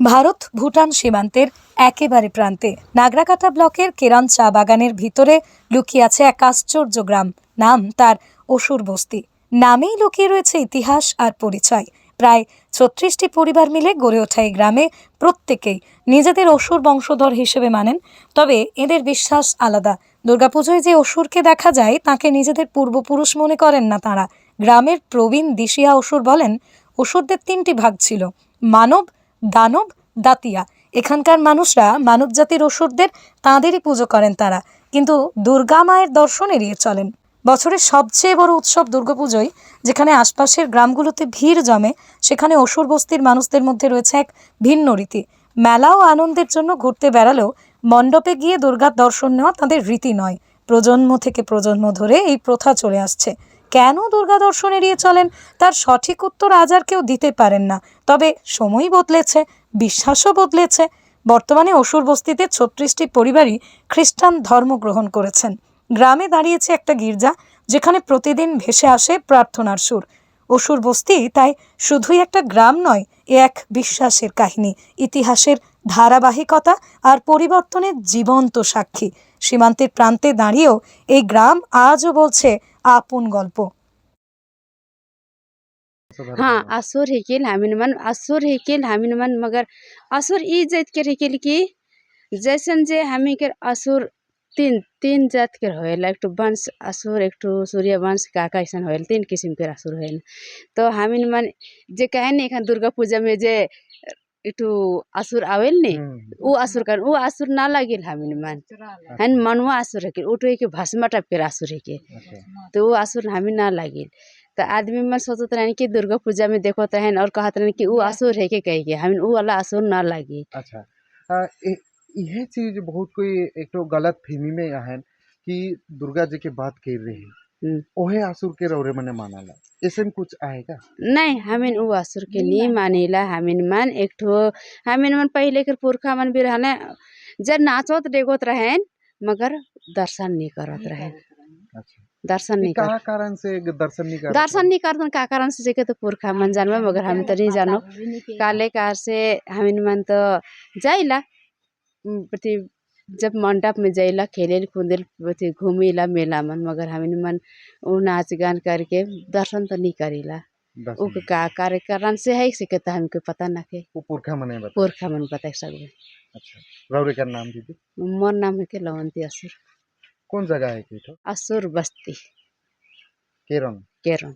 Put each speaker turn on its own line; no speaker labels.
ভারত ভুটান সীমান্তের একেবারে প্রান্তে। নাগরাকাটা ব্লকের কেরান চা বাগানের ভিতরে লুকিয়ে আছে এক আশ্চর্য গ্রাম। নাম তার অসুর বস্তি। নামেই লুকিয়ে রয়েছে ইতিহাস আর পরিচয়। প্রায় ছত্রিশটি পরিবার মিলে গড়ে ওঠা এই গ্রামে প্রত্যেকেই নিজেদের অসুর বংশধর হিসেবে মানেন। তবে এদের বিশ্বাস আলাদা। দুর্গাপুজোয় যে অসুরকে দেখা যায়, তাকে নিজেদের পূর্বপুরুষ মনে করেন না তাঁরা। গ্রামের প্রবীণ দিশিয়া অসুর বলেন, অসুরদের তিনটি ভাগ ছিল। মানব দানব, দাতিয়া। এখানকার মানুষরা মানব জাতির অসুরদের তাঁদেরই পুজো করেন তারা। কিন্তু দুর্গা মায়ের দর্শন এড়িয়ে চলেন। বছরের সবচেয়ে বড় উৎসব দুর্গাপুজোয় যেখানে আশপাশের গ্রামগুলোতে ভিড় জমে, সেখানে অসুর বস্তির মানুষদের মধ্যে রয়েছে এক ভিন্ন রীতি। মেলা ও আনন্দের জন্য ঘুরতে বেড়ালেও মণ্ডপে গিয়ে দুর্গার দর্শন নেওয়া তাদের রীতি নয়। প্রজন্ম থেকে প্রজন্ম ধরে এই প্রথা চলে আসছে। কেন দুর্গা দর্শন এড়িয়ে চলেন? তার সঠিক উত্তর আজ আর কেউ দিতে পারেন না। তবে সময় বদলেছে, বিশ্বাসও বদলেছে। বর্তমানে অসুর বস্তিতে ছত্রিশটি পরিবারই খ্রিস্টান ধর্ম গ্রহণ করেছেন। গ্রামে দাঁড়িয়েছে একটা গির্জা, যেখানে প্রতিদিন ভেসে আসে প্রার্থনার সুর। অসুর বস্তি তাই শুধুই একটা গ্রাম নয় এ এক বিশ্বাসের কাহিনী ইতিহাসের ধারাবাহিকতা আর পরিবর্তনের জীবন্ত সাক্ষী সীমান্তের প্রান্তে দাঁড়িয়েও এই গ্রাম আজও বলছে আপন গল্প
हाँ असुर हिकिल हमिन मन असुर हिकिल हमिन मन मगर असुर ई जात के हिकिल कि जैसन जे हमी के असुर तीन तीन जात के होएल एक ठो वंश असुर एक ठो सूर्य वंश काका ऐसन होएल तीन किस्म के असुर होएल तो हमिन मन जे कहे नहीं एखन दुर्गा पूजा में जे एक असुर आवेल नी उ असुर कर उ असुर ना लगिल हमिन मन। हन मनुआ असुर है उ तो एक भस्म टाइप के असुर है के तो वो असुर हमें ना लगिल। तो आदमी मन सोचत रहन कि दुर्गा पूजा में देखो तहन और कहत रहन कि ऊ असुर है के कह के हमें ऊ वाला असुर ना लगी।
अच्छा। यह चीज़ बहुत कोई एक तो गलत फहमी में आहन कि दुर्गा जी के बात कर रही
हम्म।
है ओहे असुर के रौरे मने मानाला ऐसे कुछ आएगा?
नहीं हमें ऊ असुर के नहीं मानेला हमें मन एक ठो हमें मन पहले के पुरखा मन भी रहने जब नाचोत डेगोत रहन मगर दर्शन नहीं करत रहन
अच्छा।
दर्शन नहीं
कहा कारण से दर्शन नहीं कर
दर्शन नहीं करतन का कारण से जेके तो पुरखा मन जानबे मगर हम तो नहीं जानो। काले कार से हमिन मन तो जाइला प्रति जब मंडप में जाइला खेलेल कूदेल प्रति घूमिला मेला मन मगर हमिन मन उ नाच गान करके दर्शन तो नहीं करीला। उ का कार्य कारण से है से के तो हमके पता ना के।
पुरखा मने बता।
पुरखा मन पता सब।
अच्छा। रौरे का नाम दीदी?
मोर नाम है के लवंती असुर।
कौन जगह है की तो
असुर बस्ती।
केरन।
केरम